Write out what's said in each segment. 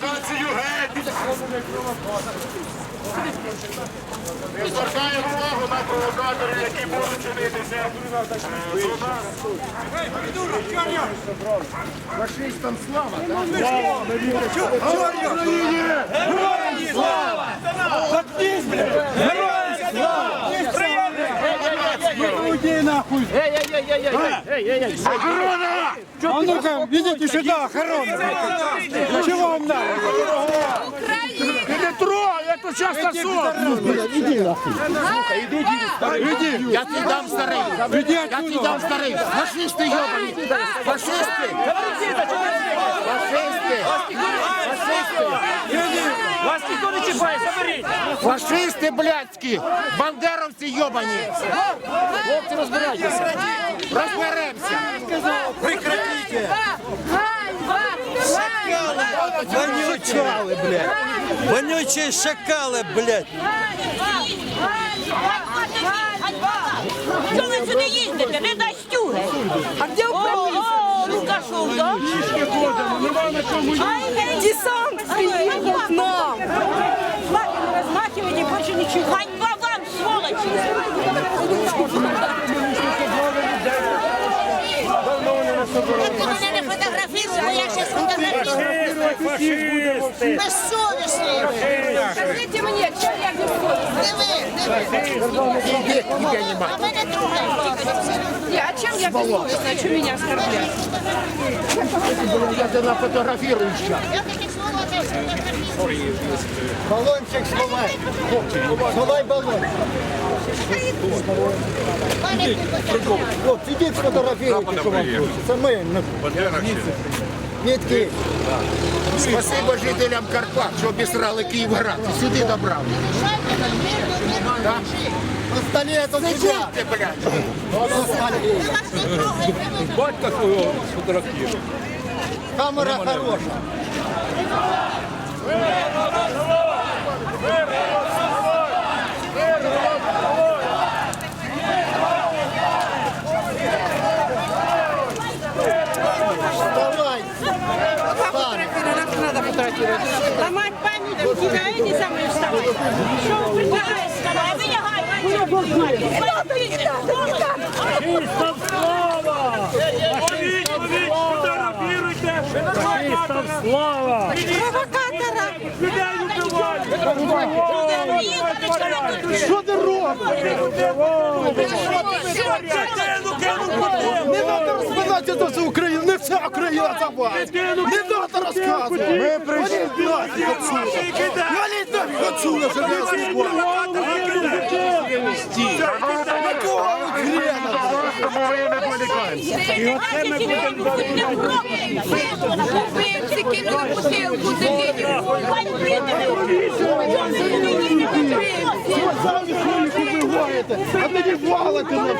провокацію геть! Ми звертаємо увагу на провокаторів, які будуть чинитися. Фашистам слава! Охорона! А ну-ка, идите сюда, охрана. Чего вам надо? Не трогай, я тут зараз насос! Я тобі дам старий! Иди Я отсюда. дам старий! Фашисти йобані! Фашисти! Фашисти! Фашисти! Вас ніхто не чіпає, заберіть! Фашисти блядські! Бандеровці йобані! Хлопці, розбирайтеся! Розберемося! Вонючали, блядь. Вонючие шакали, блядь. Що ви сюди їздите? Не дастюги. А де О, Лукашов, так? Десант приїхав Ганьба вам, сволочі! Ти мене не я ще сфотографірую. Безсовісний. Скажіть мені, що я не Іди, А мене трогають. А чем я бессовестна? Что меня оскорбляют? Я. Я слова не фотографірую. Баллончик сховай. Сховай Купачов, Хлопці, ідіть що вам хочеться. Це ми. Нітки. Спасибо жителям Карпат, що обісрали Київград. І сюди добрали. сюди. Ти, блядь! Батька своего сфотографируй. Камера хороша. эти самые вставать. Что вы предлагаете? Давай, вилягай, Фашистам слава! Ловіть, ловіть, фотографіруйте! Фашистам слава! Провокатора. Людей убивають! Що ти робиш? Дитину кинув потом! Не треба розповідати за всю Україну, не вся Україна за вас. Не треба розказувати. Ми прийшли нафіг отсюда. Валіть нафіг отсюда, ви хрена? Вбиваєте, а тоді валите на.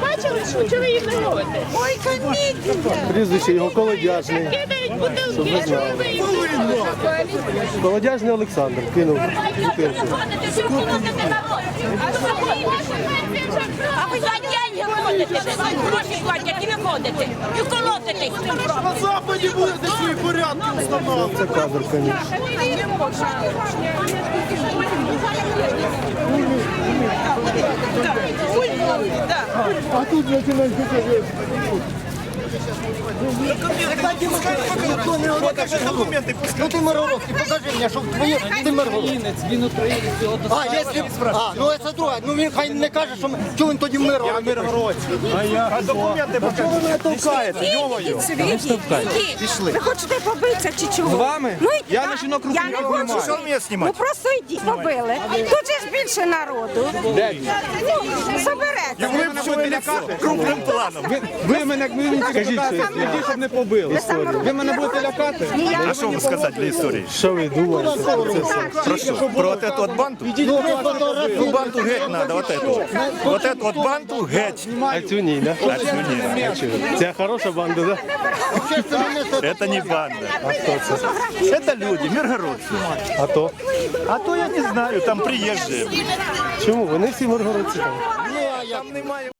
Бачили, що ви їх не робите? Ой, комедія! Прізвище його колодяжний. Кидають бутилки, а чого ви їх не? Колодяжний Олександр кинув. А ви за деньги ходите, гроші платять і ви ходите. І колотите. На Западі будете свої порядки встановлювати. Це кадр, звісно. А тут Ну ти мировозки, покажи мені, щоб твоє ти мировозки. Він українець, його А, якщо... А, ну це друге. Ну він хай не каже, що ми... Чого він тоді мир? Я миргородський. Пішли. Ви хочете побитися чи чого? З вами? Ну, я на жінок руку Я не хочу. Що мені знімати? Ну просто йдіть. Побили. Тут же ж більше народу. Ну, соберете. Ви мене, ви мене мені Скажіть щось, тоді, щоб не побили. Ви мене будете лякати? А що вам сказати для історії? Що ви думаєте? Це все. Про що? Про от эту от банту? Ну банту геть надо, вот эту. Вот эту от банту геть. А цю ні, да? А цю ні. Це хороша банда, да? Это не банда. А кто это? Это люди, миргородцы. А то? А то я не знаю, там приезжие. Чому? Вони всі миргородці там. Там немає